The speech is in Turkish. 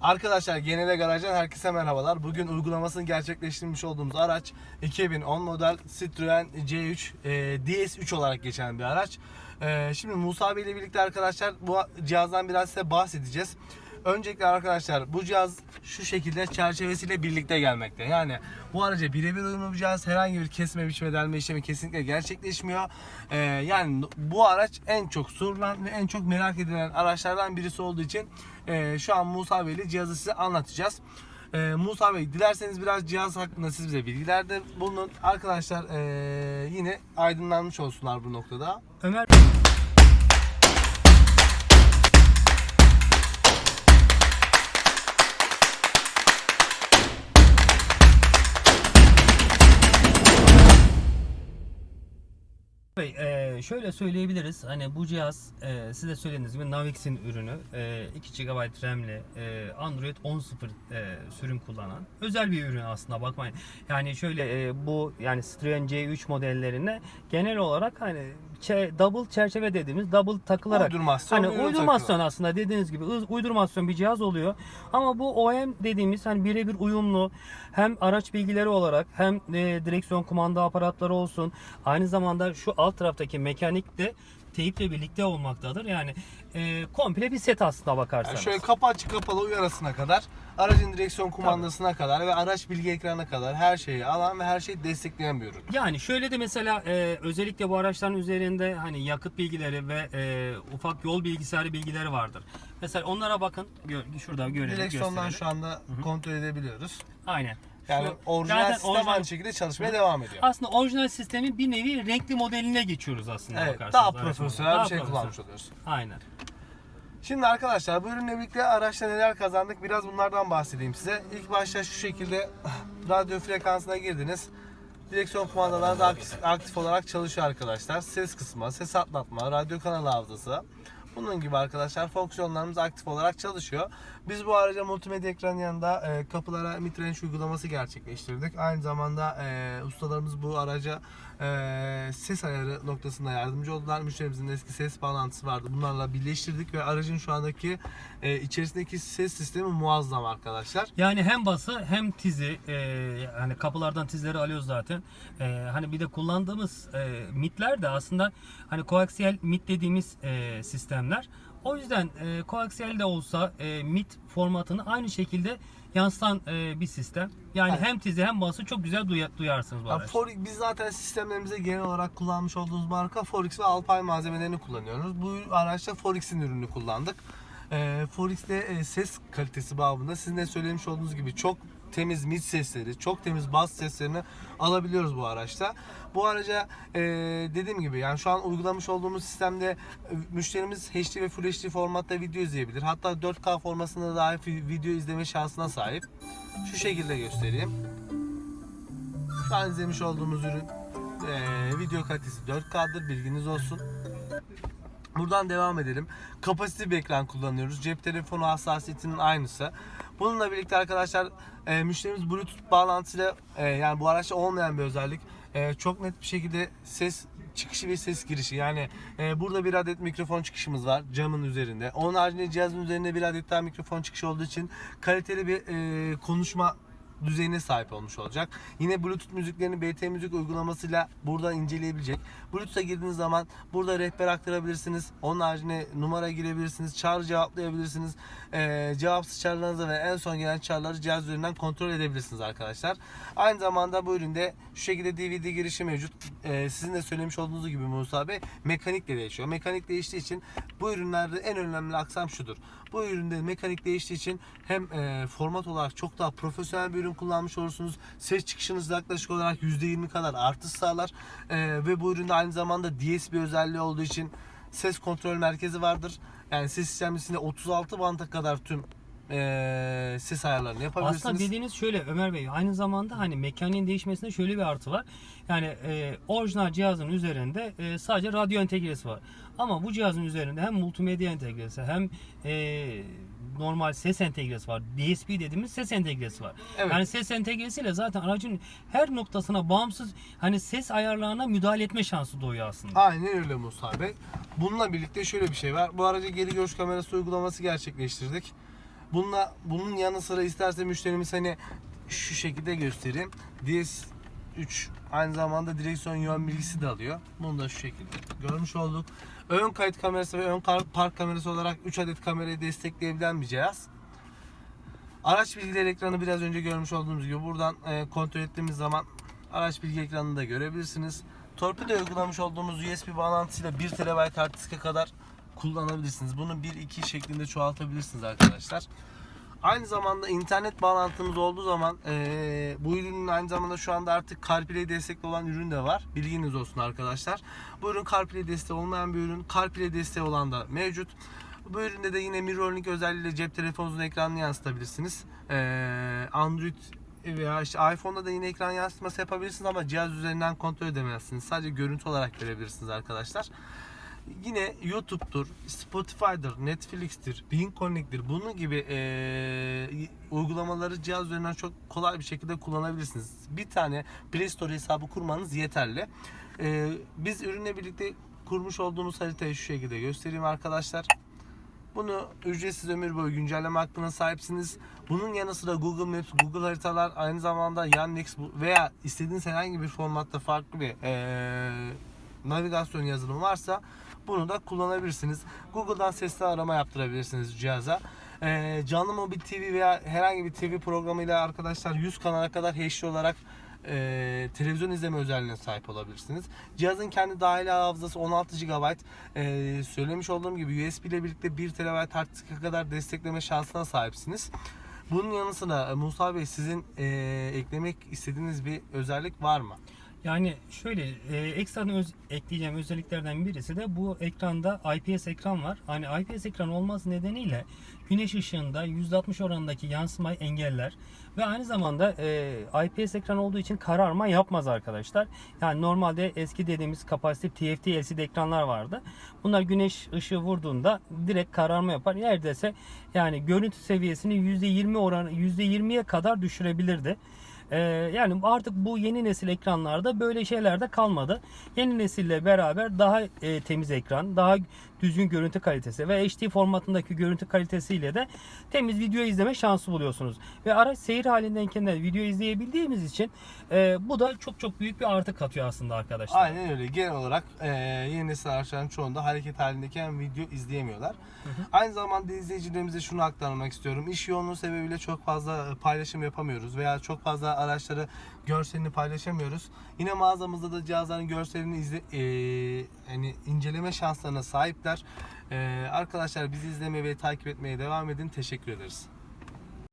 Arkadaşlar Genele Garaj'dan herkese merhabalar. Bugün uygulamasını gerçekleştirmiş olduğumuz araç 2010 model Citroen C3 e, DS3 olarak geçen bir araç. E, şimdi Musa Bey ile birlikte arkadaşlar bu cihazdan biraz size bahsedeceğiz. Öncelikle arkadaşlar bu cihaz şu şekilde çerçevesiyle birlikte gelmekte. Yani bu araca birebir uyumlu bir cihaz. Herhangi bir kesme, biçme, delme işlemi kesinlikle gerçekleşmiyor. Ee, yani bu araç en çok sorulan ve en çok merak edilen araçlardan birisi olduğu için e, şu an Musa Bey cihazı size anlatacağız. Ee, Musa Bey dilerseniz biraz cihaz hakkında siz bize bilgilerde bulunun. Arkadaşlar e, yine aydınlanmış olsunlar bu noktada. Ömer Bey, e, şöyle söyleyebiliriz. Hani bu cihaz e, size söylediğiniz gibi Navix'in ürünü. E, 2 GB RAM'li e, Android 10.0 e, sürüm kullanan özel bir ürün aslında bakmayın. Yani şöyle e, bu yani Citroen C3 modellerine genel olarak hani double çerçeve dediğimiz double takılarak Uydurmasyon, hani uydurmasyon takıyor. aslında dediğiniz gibi uydurmasyon bir cihaz oluyor. Ama bu OEM dediğimiz hani birebir uyumlu hem araç bilgileri olarak hem e, direksiyon kumanda aparatları olsun aynı zamanda şu alt taraftaki mekanik de teyiple birlikte olmaktadır. Yani e, komple bir set aslında Yani bakarsanız. şöyle kapı açık kapalı uyarısına kadar, aracın direksiyon kumandasına kadar ve araç bilgi ekranına kadar her şeyi alan ve her şeyi destekleyen bir ürün. Yani şöyle de mesela e, özellikle bu araçların üzerinde hani yakıt bilgileri ve e, ufak yol bilgisayarı bilgileri vardır. Mesela onlara bakın. Gö- şurada görelim. Direksiyondan gösterelim. şu anda kontrol edebiliyoruz. Aynen. Yani orijinal zaten sistem orijinal- aynı şekilde çalışmaya devam ediyor. Aslında orijinal sistemin bir nevi renkli modeline geçiyoruz aslında Evet, bakarsanız. daha profesyonel bir şey kullanmış oluyoruz. Aynen. Şimdi arkadaşlar bu ürünle birlikte araçta neler kazandık biraz bunlardan bahsedeyim size. İlk başta şu şekilde radyo frekansına girdiniz. Direksiyon kumandaları da aktif, olarak çalışıyor arkadaşlar. Ses kısma, ses atlatma, radyo kanalı hafızası. Bunun gibi arkadaşlar fonksiyonlarımız aktif olarak çalışıyor. Biz bu araca multimedya ekranın yanında e, kapılara midrange uygulaması gerçekleştirdik. Aynı zamanda e, ustalarımız bu araca e, ses ayarı noktasında yardımcı oldular. Müşterimizin eski ses bağlantısı vardı. Bunlarla birleştirdik ve aracın şu andaki e, içerisindeki ses sistemi muazzam arkadaşlar. Yani hem bası hem tizi e, hani kapılardan tizleri alıyoruz zaten. E, hani bir de kullandığımız e, mitler de aslında hani koaksiyel mit dediğimiz e, sistemler. O yüzden e, koaksiyel de olsa e, mit formatını aynı şekilde yansıtan e, bir sistem. Yani Evet. hem tizi hem bası çok güzel duya- duyarsınız bu Ya araçta. Forex, biz zaten sistemlerimize genel olarak kullanmış olduğumuz marka Forex ve Alpine malzemelerini kullanıyoruz. Bu araçta Forex'in ürününü kullandık. Ee, Forex'te e, ses kalitesi babında sizin de söylemiş olduğunuz gibi çok temiz mid sesleri, çok temiz bas seslerini alabiliyoruz bu araçta. Bu araca e, dediğim gibi yani şu an uygulamış olduğumuz sistemde e, müşterimiz HD ve Full HD formatta video izleyebilir. Hatta 4K formasında dahi video izleme şansına sahip. Şu şekilde göstereyim. Şu an izlemiş olduğumuz ürün eee, video kalitesi 4K'dır bilginiz olsun. Buradan devam edelim. Kapasite bir ekran kullanıyoruz. Cep telefonu hassasiyetinin aynısı. Bununla birlikte arkadaşlar eee, müşterimiz Bluetooth bağlantısıyla eee, yani bu araçta olmayan bir özellik. Eee, çok net bir şekilde ses çıkışı ve ses girişi. Yani eee, burada bir adet mikrofon çıkışımız var camın üzerinde. Onun haricinde cihazın üzerinde bir adet daha mikrofon çıkışı olduğu için kaliteli bir eee, konuşma düzeyine sahip olmuş olacak. Yine Bluetooth müziklerini BT Müzik uygulamasıyla buradan inceleyebilecek. Bluetooth'a girdiğiniz zaman burada rehber aktarabilirsiniz. Onun haricinde numara girebilirsiniz. Çağrı cevaplayabilirsiniz. Ee, cevapsız çağrılarınızı ve en son gelen çağrıları cihaz üzerinden kontrol edebilirsiniz arkadaşlar. Aynı zamanda bu üründe şu şekilde DVD girişi mevcut. Ee, sizin de söylemiş olduğunuz gibi Musa Bey mekanikle değişiyor. Mekanik değiştiği için bu ürünlerde en önemli aksam şudur. Bu üründe mekanik değiştiği için hem e, format olarak çok daha profesyonel bir ürün kullanmış olursunuz. Ses çıkışınız yaklaşık olarak %20 kadar artış sağlar. E, ve bu üründe aynı zamanda DSP özelliği olduğu için ses kontrol merkezi vardır. Yani ses sistemcisinde 36 banta kadar tüm e, ses ayarlarını yapabilirsiniz. Aslında dediğiniz şöyle Ömer Bey aynı zamanda hani mekaniğin değişmesinde şöyle bir artı var. Yani e, orijinal cihazın üzerinde e, sadece radyo entegresi var. Ama bu cihazın üzerinde hem multimedya entegresi hem e, normal ses entegresi var. DSP dediğimiz ses entegresi var. Evet. Yani ses entegresiyle zaten aracın her noktasına bağımsız hani ses ayarlarına müdahale etme şansı doğuyor aslında. Aynen öyle Musa Bey. Bununla birlikte şöyle bir şey var. Bu araca geri görüş kamerası uygulaması gerçekleştirdik. Bununla bunun yanı sıra isterse müşterimiz hani şu şekilde göstereyim. DS3 aynı zamanda direksiyon yön bilgisi de alıyor. Bunu da şu şekilde görmüş olduk. Ön kayıt kamerası ve ön park kamerası olarak 3 adet kamerayı destekleyebilen bir cihaz. Araç bilgileri ekranı biraz önce görmüş olduğunuz gibi buradan e, kontrol ettiğimiz zaman araç bilgi ekranını da görebilirsiniz. Torpido uygulamış olduğumuz USB bağlantısıyla 1 TB hard diske kadar kullanabilirsiniz. Bunu 1-2 şeklinde çoğaltabilirsiniz arkadaşlar. Aynı zamanda internet bağlantımız olduğu zaman eee, bu ürünün aynı zamanda şu anda artık CarPlay destekli olan ürün de var. Bilginiz olsun arkadaşlar. Bu ürün CarPlay desteği olmayan bir ürün. CarPlay desteği olan da mevcut. Bu üründe de yine mirroring özelliğiyle cep telefonunuzun ekranını yansıtabilirsiniz. Eee, Android veya işte iPhone'da da yine ekran yansıtması yapabilirsiniz ama cihaz üzerinden kontrol edemezsiniz. Sadece görüntü olarak görebilirsiniz arkadaşlar. Yine YouTube'dur, Spotify'dır, Netflix'tir, Bing Connect'tir. Bunun gibi eee, uygulamaları cihaz üzerinden çok kolay bir şekilde kullanabilirsiniz. Bir tane Play Store hesabı kurmanız yeterli. Eee, biz ürünle birlikte kurmuş olduğumuz haritayı şu şekilde göstereyim arkadaşlar. Bunu ücretsiz ömür boyu güncelleme hakkına sahipsiniz. Bunun yanı sıra Google Maps, Google haritalar, aynı zamanda Yandex veya istediğiniz herhangi bir formatta farklı bir eee, navigasyon yazılımı varsa bunu da kullanabilirsiniz. Google'dan sesli arama yaptırabilirsiniz cihaza. Eee, canlı mobil TV veya herhangi bir TV programıyla arkadaşlar 100 kanala kadar HD olarak eee, televizyon izleme özelliğine sahip olabilirsiniz. Cihazın kendi dahil hafızası 16 GB. Eee, söylemiş olduğum gibi USB ile birlikte 1 TB hard kadar destekleme şansına sahipsiniz. Bunun yanı sıra e, Musa Bey sizin eee, eklemek istediğiniz bir özellik var mı? Yani şöyle e, ekstradan öz- ekleyeceğim özelliklerden birisi de bu ekranda IPS ekran var. Hani IPS ekran olması nedeniyle güneş ışığında %60 oranındaki yansımayı engeller ve aynı zamanda e, IPS ekran olduğu için kararma yapmaz arkadaşlar. Yani normalde eski dediğimiz kapasitif TFT LCD ekranlar vardı. Bunlar güneş ışığı vurduğunda direkt kararma yapar. Neredeyse yani görüntü seviyesini %20 oranı %20'ye kadar düşürebilirdi. Ee, yani artık bu yeni nesil ekranlarda böyle şeyler de kalmadı. Yeni nesille beraber daha e, temiz ekran, daha düzgün görüntü kalitesi ve HD formatındaki görüntü kalitesiyle de temiz video izleme şansı buluyorsunuz. Ve araç seyir halindeyken de video izleyebildiğimiz için e, bu da çok çok büyük bir artı katıyor aslında arkadaşlar. Aynen öyle. Genel olarak eee yeni nesil araçların çoğunda hareket halindeyken video izleyemiyorlar. Aynı zamanda izleyicilerimize şunu aktarmak istiyorum. İş yoğunluğu sebebiyle çok fazla paylaşım yapamıyoruz veya çok fazla araçları görselini paylaşamıyoruz. Yine mağazamızda da cihazların görselini izle, eee, yani inceleme şanslarına sahipler. Eee, arkadaşlar bizi izlemeye ve takip etmeye devam edin. Teşekkür ederiz.